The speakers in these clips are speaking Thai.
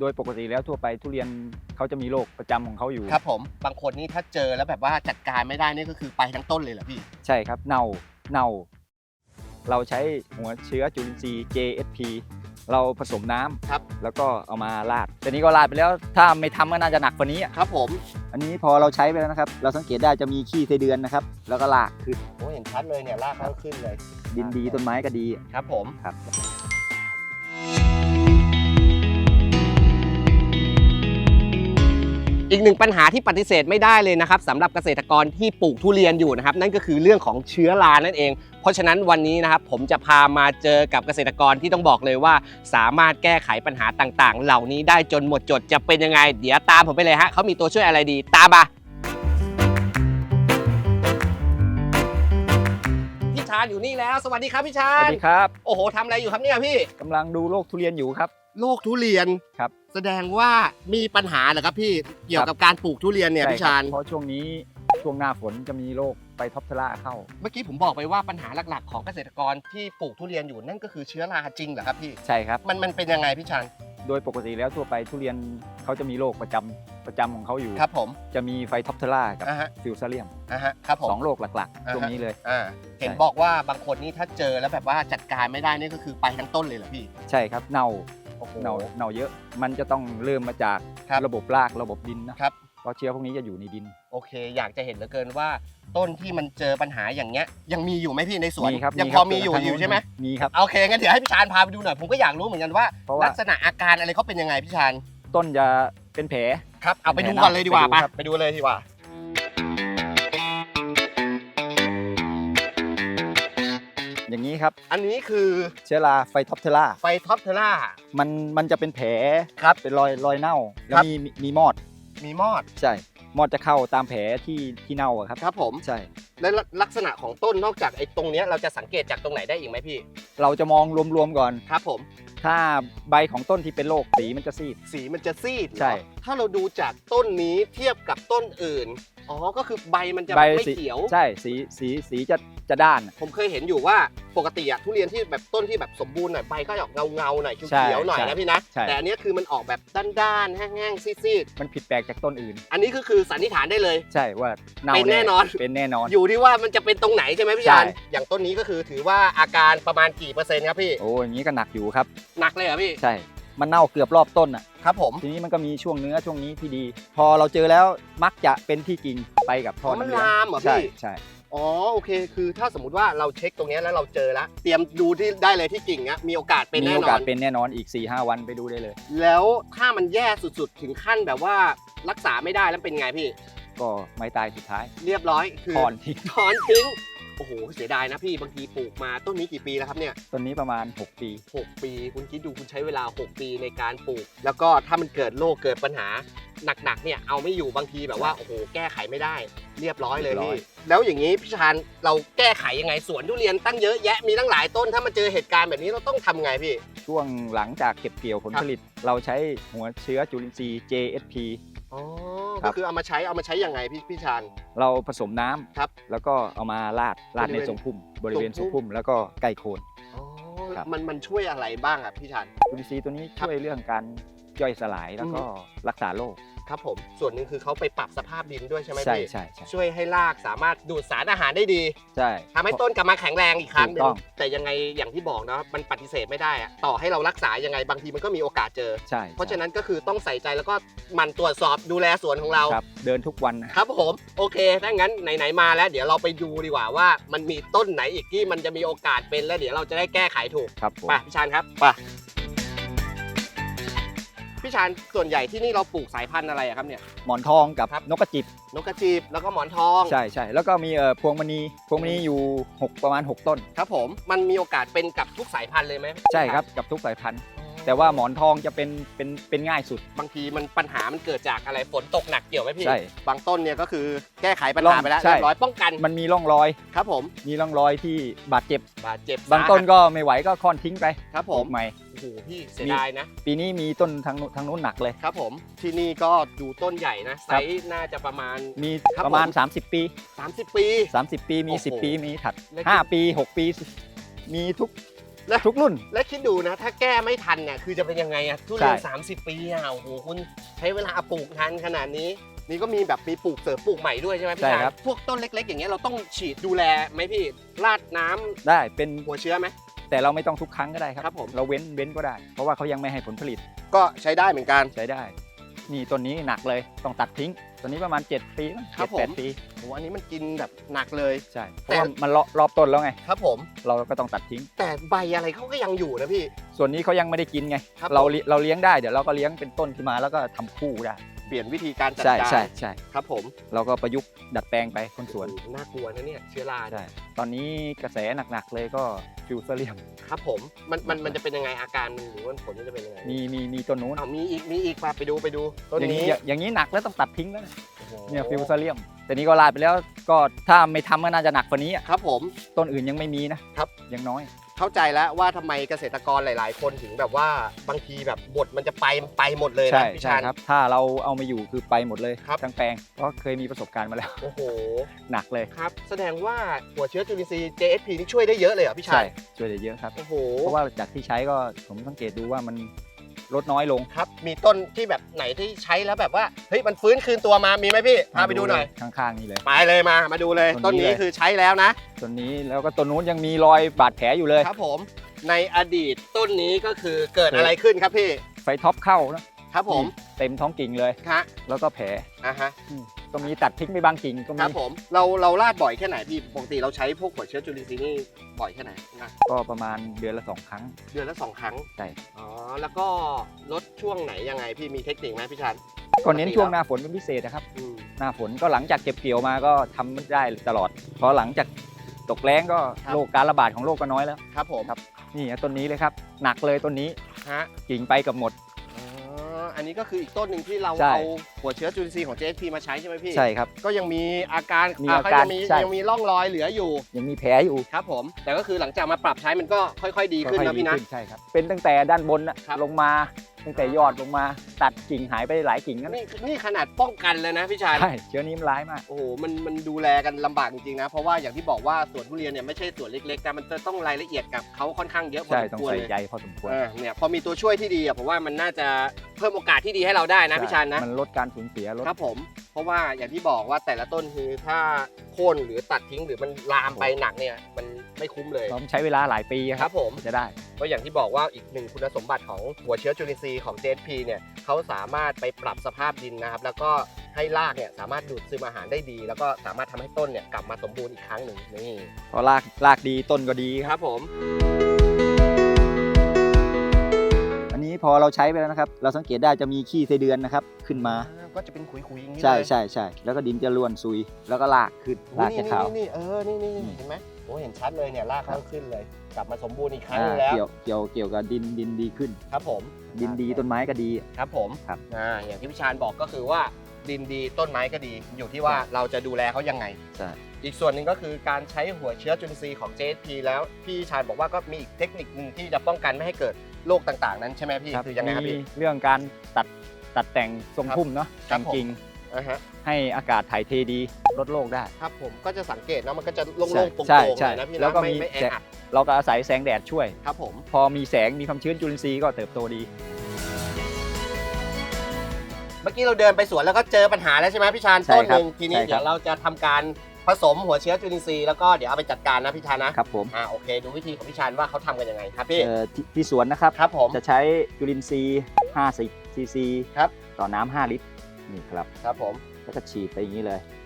โดยปกติแล้วทั่วไปทุเรียนเขาจะมีโรคประจำของเขาอยู่ครับผมบางคนนี่ถ้าเจอแล้วแบบว่าจัดการไม่ได้นี่ก็คือไปทั้งต้นเลยเหรอพี่ ใช่ครับเน่าเน่า เราใช้หัวเชื้อจุลินทรีย์ JSP เราผสมน้ำครับ แล้วก็เอามาราดแต่นี้ก็ราดไปแล้วถ้าไม่ทำก็น่าจะหนักกว่านี้อะครับผมอันนี้พอเราใช้ไปแล้วนะครับ เราสังเกตได้จะมีขี้ไส้เดือนนะครับ แล้วก็รากคือโอ้เห็นชัดเลยเนี่ยรากเขาขึ้นเลยดินดีต้นไม้ก็ดี ครับผม ครับ อีกหนึ่งปัญหาที่ปฏิเสธไม่ได้เลยนะครับสำหรับเกษตรกรที่ปลูกทุเรียนอยู่นะครับนั่นก็คือเรื่องของเชื้อรานั่นเอง เพราะฉะนั้นวันนี้นะครับผมจะพามาเจอกับเกษตรกรที่ต้องบอกเลยว่า สามารถแก้ไขปัญหาต่างๆ เหล่านี้ได้จนหมดจดจะเป็นยังไง เดี๋ยวตามผมไปเลยฮะเขามีตัวช่วยอะไรดีตามมาพี่ชาญอยู่นี่แล้ว สวัสดีครับพี่ชาสวัญสดีครับโอ้โหทำอะไรอยู่ครับเนี่ยพี่กำลังดูโรคทุเรียนอยู่ครับ โรคทุเรียนครับแสดงว่ามีปัญหาเหรอครับพี่เกี่ยวกับการปลูกทุเรียนเนี่ยใช่พี่ครัชาบญเพราะช่วงนี้ช่วงหน้าฝนจะมีโรคไปท็อปเทล่าเข้า เมื่อกี้ผมบอกไปว่าปัญหาหลักๆ ของเกษตรกรที่ปลูกทุเรียนอยู่นั่นก็คือเชื้อราจริงเหรอครับพี่ใช่ครับมันมันเป็นยังไงพี่ชาญโดยปกติแล้วทั่วไปทุเรียนเขาจะมีโรคประจำประจำของเขาอยู่ครับผมจะมีไฟท็อปเทล่ากับอ่าฮะฟิวซาเลียมอ่าฮะครับผมสองโรคหลักอ่าฮะๆช่วงนี้เลยอ่าเห็นใช่บอกว่าบางคนนี่ถ้าเจอแล้วแบบว่าจัดการไม่ได้นี่ก็คือไปทั้งต้นเลยเหรอพี่ ใช่ครับเน่าโอ้โห เน่าเน่าเยอะ มันจะต้องเริ่มมาจากครับระบบรากระบบดินนะครับ เพราะเชื้อพวกนี้จะอยู่ในดินโอเค อยากจะเห็นเหลือเกินว่าต้นที่มันเจอปัญหาอย่างเงี้ย ยังมีอยู่ไหมพี่ในสวนมีครับยังมีพครัอบมีอยู่ทางอยู่นู้นใช่ไหมมีครับ โอเคงั้นเดี๋ยวให้พี่ชาญพาไปดูหน่อยผมก็อยากรู้เหมือนกันว่า เพราะว่า ลักษณะอาการอะไรเขาเป็นยังไงพี่ชาญต้นจะเป็นแผล ครับเอาไปแนะดูนำก่อนเลยดีกว่าไปดูปะครับ ไปดูเลยดีกว่า อย่างนี้ครับ อันนี้คือเชื้อราไฟท็อปเทล่าไฟท็อปเทล่า มันมันจะเป็นแผลครับเป็นรอยรอยเน่าแล้ควรับ มีมีมีมอดมีมอดใช่ มอดจะเข้าตามแผลที่ที่เน่าอะครับครับผม ใช่ และลักษณะของต้นนอกจากไอ้ตรงเนี้ยเราจะสังเกตจากตรงไหนได้อีกไหมพี่เราจะมองรวมๆก่อน ครับผม ถ้าใบของต้นที่เป็นโรคสีมันจะซีด สีมันจะซีดเหรอใช่ ถ้าเราดูจากต้นนี้เทียบกับต้นอื่น อ๋อ ก็คือใบมันจะใบไม่สีเขียว ใช่สีสีสีจะจะด้านอะผมเคยเห็นอยู่ว่าปกติอะทุเรียนที่แบบต้นที่แบบสมบูรณ์หน่อยใบก็จะออกเงาเงาๆหน่อยใช่เขียวๆหน่อยใช่นะพี่นะ ใช่ แต่อันเนี้ยคือมันออกแบบด้านๆแห้งๆซีดมันผิดแปลกจากต้นอื่น ๆอันนี้ก็คือสันนิษฐานได้เลย ใช่ว่าเน่าเป็นแน่นอน เป็นแน่นอน อยู่ที่ว่ามันจะเป็นตรงไหนใช่ไหมพี่ชานใช่อย่างต้นนี้ก็คือถือว่าอาการประมาณกี่เปอร์เซ็นต์ครับพี่ โอ้อย่างนี้ก็หนักอยู่ครับ หนักเลยเหรอพี่ ใช่ มันเน่าเกือบรอบต้นอะครับผมทีนี้มันก็มีช่วงเนื้อช่วงนี้ที่ดี พอเราเจอแล้วมักจะเป็นที่กิ่งไปกับท่อมันน้ำเหลืองลามเหรอใช่พี่ใช่อ๋อโอเค คือถ้าสมมติว่าเราเช็คตรงเนี้ยแล้วเราเจอแล้วเตรียมดูที่ได้เลยที่กิ่งเนี้ยมีโอกาสเป็นมีแน่โอนอกาสนเป็นแน่นอนอีก4ีหวันไปดูได้เลย แล้วถ้ามันแย่สุดๆ ถึงขั้นแบบว่ารักษาไม่ได้แล้วเป็นไงพี่ ก็ไม่ตายสุดท้ายเรียบร้อยคือถอนทิ้ง ถอนทิ้ง โอ้โหเสียดายนะพี่บางทีปลูกมาต้นนี้กี่ปีแล้วครับเนี่ย ต้นนี้ประมาณ 6 ปี 6 ปี คุณคิดดูคุณใช้เวลา 6 ปีในการปลูก แล้วก็ถ้ามันเกิดโรคเกิดปัญหาหนักๆเนี่ยเอาไม่อยู่บางทีแบบว่าโอ้โหแก้ไขไม่ได้ เรียบร้อยเลยเรียบร้อพี่ยแล้วอย่างนี้พี่ชานเราแก้ไขยังไงสวนทุเรียนตั้งเยอะแยะมีตั้งหลายต้น ถ้ามาเจอเหตุการณ์แบบนี้เราต้องทำไงพี่ ช่วงหลังจากเก็บเกี่ยวผลครับผลิต เราใช้หัวเชื้อจุลินทรีย์ JSP อ๋อ ครัก็บ คือเอามาใช้เอามาใช้ยังไงพี่พี่ชานเราผสมน้ำครับแล้วก็เอามาราดราดบริในเวณทรงพุ่ม บริเวณททรรงงพุ่พุ่มมแล้วก็ใกล้โคนอ๋อครับ มันมันช่วยอะไรบ้างอะพี่ชานจุลินทรีย์ตัวนี้ช่วยเรื่องการ ย่อยสลายแล้วก็รักษาโรคครับผมส่วนหนึ่งคือเขาไปปรับสภาพดินด้วยใช่ไหมใช่พี่ใช่ใช่ช่วยให้รากสามารถดูดสารอาหารได้ดีใช่ ทำให้ต้นกลับมาแข็งแรงอีกครั้งหนึถูกงต้อง แต่ยังไงอย่างที่บอกนะมันปฏิเสธไม่ได้อะต่อให้เรารักษายังไงบางทีมันก็มีโอกาสเจอ ใช่เพราะฉะนั้นก็คือต้องใส่ใจแล้วก็หมันตรวจสอบดูแลสวนของเรา ครับเดินทุกวันนะ ครับผมโอเคถ้างั้นไหนๆมาแล้วเดี๋ยวเราไปดูดีกว่าว่ามันมีต้นไหนอีกที่มันจะมีโอกาสเป็นแล้วเดี๋ยวเราจะได้แก้ไขถูกครับผม ไปพี่ชานครับไป พี่ชานส่วนใหญ่ที่นี่เราปลูกสายพันธุ์อะไรอะครับเนี่ย หมอนทองกับครับ นกกระจิบนกกระจีบแล้วก็หมอนทองใช่ใช่แล้วก็มีเอ่อพวงมณีพวงมณีอยู่6ประมาณ6ต้น ครับผมมันมีโอกาสเป็นกับทุกสายพันธุ์เลยไหมใช่ครับกับทุกสายพันธุ์ แต่ว่าหมอนทองจะเป็นเป็นเป็นง่ายสุด บางทีมันปัญหามันเกิดจากอะไรฝนตกหนักเกี่ยวไหมพี่ใช่บางต้นเนี่ยก็คือแก้ไขปัญร่อหางไปแล้วใช่ เรียบร้อยป้องกันมันมีร่องรอย ครับผมมีร่องรอยที่บาดเจ็บ บาดเจ็บบางต้นก็ไม่ไหวก็ค่อนทิ้งไปครับผปลูมกใหม่ โอ้โหพี่เสียดายนะ ปีนี้มีต้นทางนู้นทางนู้นหนักเลย ครับผมที่นี่ก็ดูต้นใหญ่นะไซครับส์น่าจะประมาณ มีครับประมาณ ผม 30 ปี 30 ปี 30 ปีมี โอ้โห10 ปีมีถัด แล้ว5ปี 6 ปี มีทุก แล้วทุกรุ่น และคิดดูนะ ถ้าแก้ไม่ทันเนี่ยคือจะเป็นยังไงอะทุเรียนใช่ 30 ปีอะโอ้โหคุณใช้เวลาปลูกทันขนาดนี้ นี่ก็มีแบบมีปลูกเสริมปลูกใหม่ด้วยใช่ไหมพี่ใช่ชายครับ พวกต้นเล็ก ๆ อย่างเงี้ยเราต้องฉีดดูแลไหมพี่ราดน้ำได้เป็นหัวเชื้อไหม แต่เราไม่ต้องทุกครั้งก็ได้ครับครับผม เราเว้นเว้นก็ได้ เพราะว่าเขายังไม่ให้ผลผลิตก็ใช้ได้เหมือนกัน ใช้ได้ นี่ต้นนี้หนักเลยต้องตัดทิ้ง ต้นนี้ประมาณ 7 ปีมั้งครับเจ็ดแปดผม ปีโอ้อันนี้มันกินแบบหนักเลย ใช่เพแต่ราะว่ามันรอบรอบต้นแล้วไง ครับผม เราก็ต้องตัดทิ้ง แต่ใบอะไรเขาก็ยังอยู่นะพี่ ส่วนนี้เขายังไม่ได้กินไง ครับเราผมเลี้ยเราเลี้ยงได้เดี๋ยวเราก็เลี้ยงเป็นต้นขึ้นมาแล้วก็ทำคู่ได้เปลี่ยนวิธีการจัดใช่การใช่ใช่ครับผมเราก็ประยุกต์ดัดแปลงไปคนสวนโอ้โหน่ากลัวนะเนี่ยเชื้อราใช่ตอนนี้กระแสหนักๆเลยก็ฟิวเซเรียมครับผมมันมันมันจะเป็นยังไงอาการมันหรือว่าผลมันจะเป็นยังไงมีมีมีต้นนู้นอ้าวมีอีกมีอีกมาไปดูไปดูต้นอย่างนี้นี้อย่างนี้หนักแล้วต้องตัดทิ้งแล้วนะโอ้โหเนี่ยฟิวเซเรียม แต่นี้ก็ลาดไปแล้วก็ถ้าไม่ทำก็น่าจะหนักกว่านี้อะครับผม ต้นอื่นยังไม่มีนะครับ ยังน้อย เข้าใจแล้วว่าทำไมเกษตรกรหลาย ๆ คนถึงแบบว่าบางทีแบบบทมันจะไปไปหมดเลยใช่นะพี่ใช่ชานครับ ถ้าเราเอามาอยู่คือไปหมดเลยครับ ทั้งแปลงเพราะเคยมีประสบการณ์มาแล้ว โอ้โห หนักเลยครับ แสดงว่าหัวเชื้อจุลินทรีย์ JSP นี่ช่วยได้เยอะเลยเหรอพี่ชาใช่ยช่วยได้เยอะครับ โอ้โห เพราะว่าจากที่ใช้ก็ผมสังเกตดูว่ามัน ลดน้อยลงครับมีต้นที่แบบไหนที่ใช้แล้วแบบว่าเฮ้ยมันฟื้นคืนตัวมามีไหมพี่พาไปดูหน่อยข้างๆนี่เลย ไปเลยมามาดูเลย ต้ต้นนนี้นี้เลย คือใช้แล้วนะต้นนี้แล้วก็ต้นนู้นยังมีรอยบาดแผลอยู่เลย ครับผมในอดีตต้นนี้ก็คือเกิดอะไรขึ้นครับพี่ไฟท็อปเข้านะครับผมเต็มท้องกิ่งเลย ฮะแล้วก็แผล อะฮะก็มี ตัดทิ้งไปบางกิ่งก็คมีรับผมเราเราลาดบ่อยแค่ไหนพี่ปกติเราใช้พวกหัวเชื้อจุลินทรีย์นี่บ่อยแค่ไหนนะก็ประมาณเดือนละสองครั้ง เดือนละสองครั้งใช่ อ๋อแล้วก็ลดช่วงไหนยังไงพี่มีเทคนิคไหมพี่ชัน ก็เน้นช่วงหน้าฝนเป็นพิเศษนะครับ อืมหน้าฝนก็หลังจากเก็บเกี่ยวมาก็ทำได้ตลอดพอหลังจากตกแล้งก็โรคการระบาดของโรคก็น้อยแล้ว ครับผมครับ นี่อะต้นนี้เลยครับ หนักเลยต้นนี้ฮะกิ่งไปกับหมดอ๋ออั นนี้ก็คืออีกต้นหนึ่งที่เราใช่ เอาหัวเชื้อจุลินทรีย์ของ JSP มาใช้ใช่ไหมพี่ ใช่ครับ ก็ยังมีอาการมีอ่อาการยังมีใช่ ยังมีร่องรอยเหลืออยู่ยังมีแผลอยู่ครับผม แต่ก็คือหลังจากมาปรับใช้มันก็ค่อยๆ ดีขึ้นค่อยนะๆพี่นะใช่ครับ เป็นตั้งแต่ด้านบนน่ะครับ ลงมา ตั้งแต่ยอดลงมาตัดกิ่งหายไปหลายกิ่งนั่นนี่นี่ขนาดป้องกันเลยนะพี่ชายใช่เชื้อนี้มันร้ายมาก โอ้โหมันมันดูแลกันลำบากจริงๆนะ เพราะว่าอย่างที่บอกว่าสวนทุเรียนเนี่ยไม่ใช่สวนเล็กๆนะมันจะต้องรายละเอียดกับเขาค่อนข้างเยอะพอใช่สมต้องควรใส่เลยใจพอสมควรเออเนี่ยพอมีตัวช่วยที่ดีอะผมว่ามันน่าจะเพิ่มโอกาสที่ดีให้เราได้นะพี่ชันนะ มันลดการสูญเสียลด ครับผม เพราะว่าอย่างที่บอกว่าแต่ละต้นคือถ้าโค่นหรือตัดทิ้งหรือมันลามไปหนักเนี่ย มันไม่คุ้มเลย ต้องใช้เวลาหลายปีคครัรับบผม จะได้ ก็อย่างที่บอกว่าอีกหนึ่งคุณสมบัติของหัวเชื้อจุลินทรีย์ของ JSP เนี่ยเขาสามารถไปปรับสภาพดินนะครับ แล้วก็ให้รากเนี่ยสามารถดูดซึมอาหารได้ดี แล้วก็สามารถทำให้ต้นเนี่ยกลับมาสมบูรณ์อีกครั้งหนึ่งนี่พอรากรากดีต้นก็ดีคครับรับผม อันนี้พอเราใช้ไปแล้วนะครับ เราสังเกตได้จะมีขี้ไส้เดือนนะครับ ขึ้นมา ก็จะเป็นขุยๆอย่างนี้ใช่เลยใช่ใช่แล้วก็ดินจะร่วนซุย แล้วก็รากขึ้นรากนี่จะนี่ขาวนี่นี่เออนี่นี่อืมเห็นไหม โอ้เห็นชัดเลยเนี่ยรากครัเขาบขึ้นเลย กลับมาสมบูรณ์อีกครั้งอ่าหนึงแล้ว เกี่ยวเกี่ยวเกี่ยวกับดินดินดีขึ้น ครับผม ดินดีต้นไม้ก็ดี ครับผมครับอ่าอย่างที่พี่ชานบอกก็คือว่าดินดีต้นไม้ก็ดี อยู่ที่ว่าเราจะดูแลเขายังไง ใช่ อีกส่วนหนึ่งก็คือการใช้หัวเชื้อจุลินทรีย์ของ JSP แล้วพี่ชานบอกว่าก็มีอีกเทคนิคหนึ่งที่จะป้องกันไม่ให้เกิดโรคต่างๆ นั้นใช่ไหมพี่ครับคือยังไงครับมีพี่ เรื่องการตัดตัดแต่งทรงครับพุ่มเนาะครัแต่บงผม กิ่ง อ่าฮะ ให้อากาศถ่ายเทดี ลดโรคได้ ครับผมก็จะสังเกตนะมันก็จะโล่งๆโปร่งใช่ๆใช่เลยนะพี่นะแล้วก็ไม่มีไม่แอแสงอัดเราก็อาศัยแสงแดดช่วย ครับผม พอมีแสงมีความชื้นจุลินทรีย์ก็เติบโตดี เมื่อกี้เราเดินไปสวนแล้วก็เจอปัญหาแล้วใช่ไหมพี่ชานใช่ต้นคหรับนึ่งทีนี้ใช่ครับเดี๋ยวเราจะทำการผสมหัวเชื้อจุลินทรีย์แล้วก็เดี๋ยวเอาไปจัดการนะพี่ชานนะครับผมอ่าโอเค ดูวิธีของพี่ชานว่าเขาทำกันยังไงครับพี่เอ่อที่ที่สวนนะครับครับผมจะใช้จุลินทรีย์ 50ซีซีครับต่อน้ำ5ลิตรนี่ครับครับผมแล้วก็ฉีดไปอย่างนี้เลยอ่า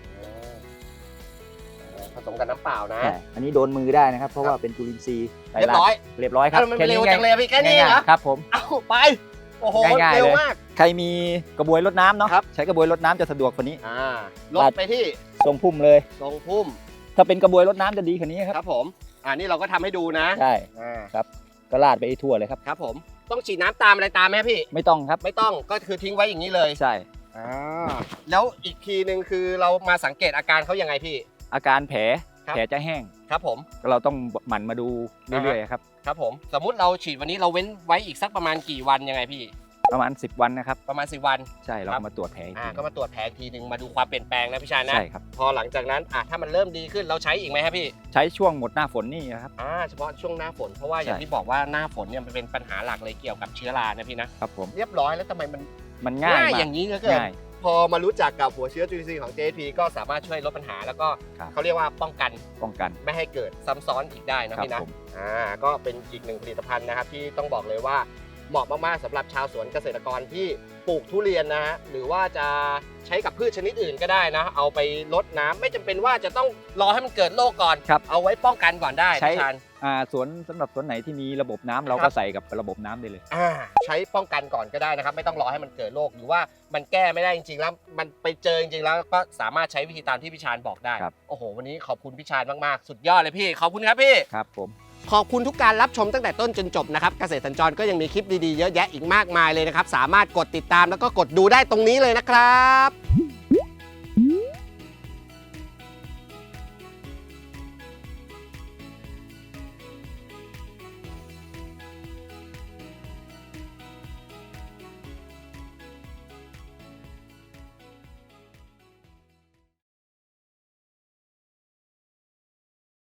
ผสมกับน้ำเปล่านะใช่อันนี้โดนมือได้นะครับ เพราะครับว่าเป็นจุลินทรีย์ไเรียบร้อย เรียบร้อยครับอ้าวมันเร็วจังเลยพี่แค่นี้ง่ายเหรอๆครับผมเอาไปโอ้โหง่ายๆเร็วเลยมากใครมีกระบวยรดน้ำเนาะครับใช้กระบวยรดน้ำจะสะดวกกว่านี้อ่าลดไปที่ทรงพุ่มเลยทรงพุ่ม ถ้าเป็นกระบวยรดน้ำจะดีกว่านี้คครัรับบผมอ่านี่เราก็ทำให้ดูนะใช่อ่าก็ลาดไปให้ทั่วเลยครับครับ ผมต้องฉีดน้ำตามอะไรตามไหมพี่ ไม่ต้องครับ ไม่ต้องก็คือทิ้งไว้อย่างนี้เลยใช่อ่าแล้วอีกทีหนึ่งคือเรามาสังเกตอาการเขายังไงพี่ อาการแผลครับ แผลจะแห้งครับผม เราต้องหมั่นมาดูเรื่อยๆครับครับผม สมมุติเราฉีดวันนี้เราเว้นไว้อีกสักประมาณกี่วันยังไงพี่ ประมาณ 10 วันนะครับ ประมาณ10วัน ใช่เราครับก็มาตรวจแผลอีกอ่าทีก็มาตรวจแผลอีกทีหนึ่งมาดูความเปลี่ยนแปลงนะพี่ชายนะ ใช่ครับ พอหลังจากนั้นอะถ้ามันเริ่มดีขึ้นเราใช้อีกไหมครับพี่ ใช้ช่วงหมดหน้าฝนนี่นะครับ อ่าเฉพาะช่วงหน้าฝนเพราะว่าอย่างใช่ ที่บอกว่าหน้าฝนเนี่ยมันเป็นปัญหาหลักเลยเกี่ยวกับเชื้อรานะพี่นะ ครับผม เรียบร้อยแล้วทำไมมันมันง่ายง่ายมาอกย่างนี้เหลือเกินง่าย พอมารู้จักกับหัวเชื้อจุลินทรีย์ของ JP ก็สามารถช่วยลดปัญหา แล้วก็ครับ เขาเรียกว่าป้องกันป้องกัน ไม่ให้เกิดซ้ำซ้อนอีกได้นะครับพี่นะผมอ่าก็เป็นอีกหนึ่งผลิตภัณฑ์นะครับที่ต้องบอกเลยว่าเหมาะมากๆสำหรับชาวสวนเกษตรกรที่ปลูกทุเรียนนะฮะหรือว่าจะใช้กับพืชชนิดอื่นก็ได้นะ เอาไปลดน้ำไม่จำเป็นว่าจะต้องรอให้มันเกิดโรคก่อน ครับเอาไว้ป้องกันก่อนได้ใช้ พี่ชาน อ่าสวนสำหรับสวนไหนที่มีระบบน้ำเราครัก็บ ใส่กับระบบน้ำได้เลย อ่าใช้ป้องกันก่อนก็ได้นะครับ ไม่ต้องรอให้มันเกิดโรคหรือว่ามันแก้ไม่ได้จริงๆ แล้วมันไปเจอจริงๆแล้วก็สามารถใช้วิธีตามที่พี่ชานบอกได้ครับ โอ้โหวันนี้ขอบคุณพี่ชานมากๆสุดยอดเลยพี่ขอบคุณครับพี่ ครับผม ขอบคุณทุกการรับชมตั้งแต่ต้นจนจบนะครับ เกษตรสัญจรก็ยังมีคลิปดีๆ เยอะแยะอีกมากมายเลยนะครับ สามารถกดติดตามแล้วก็กดดูได้ตรงนี้เลยนะครับ